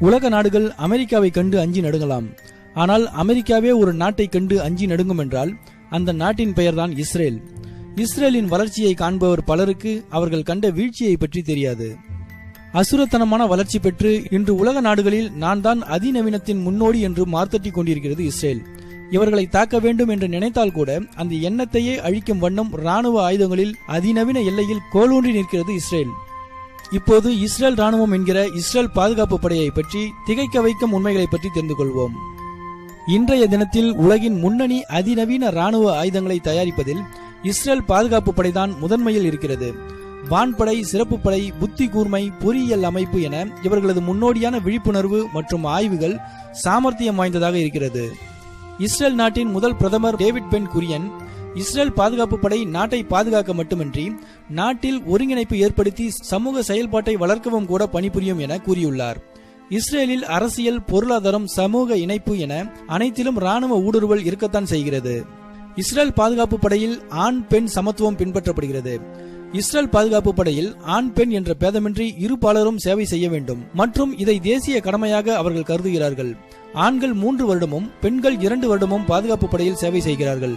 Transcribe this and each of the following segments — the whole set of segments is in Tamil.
உலக நாடுகள் அமெரிக்காவை கண்டு அஞ்சி நடுங்கலாம். ஆனால் அமெரிக்காவே ஒரு நாட்டை கண்டு அஞ்சி நடுங்கும் என்றால் அந்த நாட்டின் பெயர்தான் இஸ்ரேல். இஸ்ரேலின் வளர்ச்சியை காண்பவர் பலருக்கு அவர்கள் கண்ட வீழ்ச்சியை பற்றி தெரியாது. அசுரத்தனமான வளர்ச்சி பெற்று இன்று உலக நாடுகளில் நான் தான் அதிநவீனத்தின் முன்னோடி என்று மார்த்தட்டி கொண்டிருக்கிறது இஸ்ரேல். இவர்களை தாக்க வேண்டும் என்று நினைத்தால் கூட அந்த எண்ணத்தையே அழிக்கும் வண்ணம் ராணுவ ஆயுதங்களில் அதிநவீன எல்லையில் கோலூன்றி நிற்கிறது இஸ்ரேல். இப்போது இஸ்ரேல் ராணுவம் என்கிற இஸ்ரேல் பாதுகாப்பு படையை பற்றி திகைக்க வைக்கும் உண்மைகளை பற்றி தெரிந்து கொள்வோம். இன்றைய தினத்தில் உலகின் முன்னணி அதிநவீன ராணுவ ஆயுதங்களை தயாரிப்பதில் இஸ்ரேல் பாதுகாப்பு படைதான் முதன்மையில் இருக்கிறது. வான்படை சிறப்பு படை புத்தி கூர்மை பொறியியல் அமைப்பு என இவர்களது முன்னோடியான விழிப்புணர்வு மற்றும் ஆய்வுகள் சாமர்த்தியம் வாய்ந்ததாக இருக்கிறது. இஸ்ரேல் நாட்டின் முதல் பிரதமர் டேவிட் பென் குரியன் இஸ்ரேல் பாதுகாப்பு படை நாட்டை பாதுகாக்க மட்டுமின்றி நாட்டில் ஒருங்கிணைப்பு ஏற்படுத்தி சமூக செயல்பாட்டை வளர்க்கவும் கூட பணிபுரியும் என கூறியுள்ளார். இஸ்ரேலில் அரசியல் பொருளாதாரம் சமூக இணைப்பு என அனைத்திலும் ராணுவ ஊடுருவல் இருக்கத்தான் செய்கிறது. இஸ்ரேல் பாதுகாப்பு படையில் ஆண் பெண் சமத்துவம் பின்பற்றப்படுகிறது. இஸ்ரேல் பாதுகாப்பு படையில் ஆண் பெண் என்ற பேதமின்றி இரு பாலரும் சேவை செய்ய வேண்டும் மற்றும் இதை தேசிய கடமையாக அவர்கள் கருதுகிறார்கள். ஆண்கள் மூன்று வருடமும் பெண்கள் இரண்டு வருடமும் பாதுகாப்பு படையில் சேவை செய்கிறார்கள்.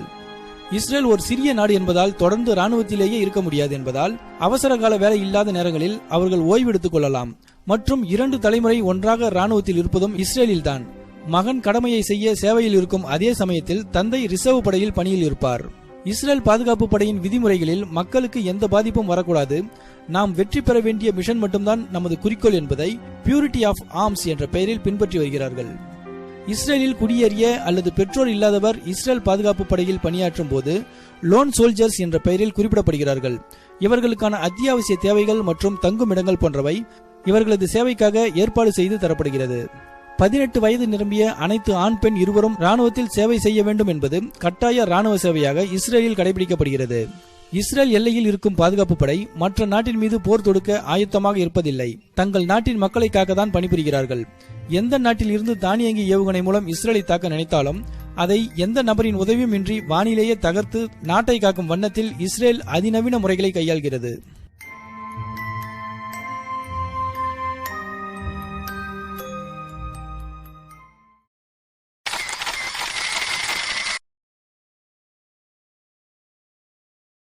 இஸ்ரேல் ஒரு சிறிய நாடு என்பதால் தொடர்ந்து ராணுவத்திலேயே இருக்க முடியாது என்பதால் அவசர கால வேலை இல்லாத நேரங்களில் அவர்கள் ஓய்வெடுத்துக் கொள்ளலாம். மற்றும் இரண்டு தலைமுறை ஒன்றாக ராணுவத்தில் இருப்பதும் இஸ்ரேலில்தான் மகன் கடமையை செய்ய சேவையில் இருக்கும் அதே சமயத்தில் தந்தை ரிசர்வ் படையில் பணியில் இருப்பார். இஸ்ரேல் பாதுகாப்பு படையின் விதிமுறைகளில் மக்களுக்கு எந்த பாதிப்பும் வரக்கூடாது. நாம் வெற்றி பெற வேண்டிய மிஷன் மட்டும்தான் நமது குறிக்கோள் என்பதை பியூரிட்டி ஆஃப் ஆர்ம்ஸ் என்ற பெயரில் பின்பற்றி வருகிறார்கள். இஸ்ரேலில் குடியேறிய அல்லது பெற்றோர் இல்லாதவர் இஸ்ரேல் பாதுகாப்பு படையில் பணியாற்றும் போது லோன் சோல்ஜர்ஸ் என்ற பெயரில் குறிப்பிடப்படுகிறார்கள். இவர்களுக்கான அத்தியாவசிய தேவைகள் மற்றும் தங்கும் இடங்கள் போன்றவை இவர்களது சேவைக்காக ஏற்பாடு செய்து தரப்படுகிறது. பதினெட்டு வயது நிரம்பிய அனைத்து ஆண் பெண் இருவரும் ராணுவத்தில் சேவை செய்ய வேண்டும் என்பது கட்டாய ராணுவ சேவையாக இஸ்ரேலில் கடைபிடிக்கப்படுகிறது. இஸ்ரேல் எல்லையில் இருக்கும் பாதுகாப்பு படை மற்ற நாட்டின் மீது போர் தொடுக்க ஆயத்தமாக இருப்பதில்லை. தங்கள் நாட்டின் மக்களை காக்கத்தான் பணிபுரிகிறார்கள். எந்த நாட்டில் இருந்து தானியங்கி ஏவுகணை மூலம் இஸ்ரேலை தாக்க நினைத்தாலும் அதை எந்த நபரின் உதவியும் இன்றி வானிலேயே தகர்த்து நாட்டை காக்கும் வண்ணத்தில் இஸ்ரேல் அதிநவீன முறைகளை கையாள்கிறது.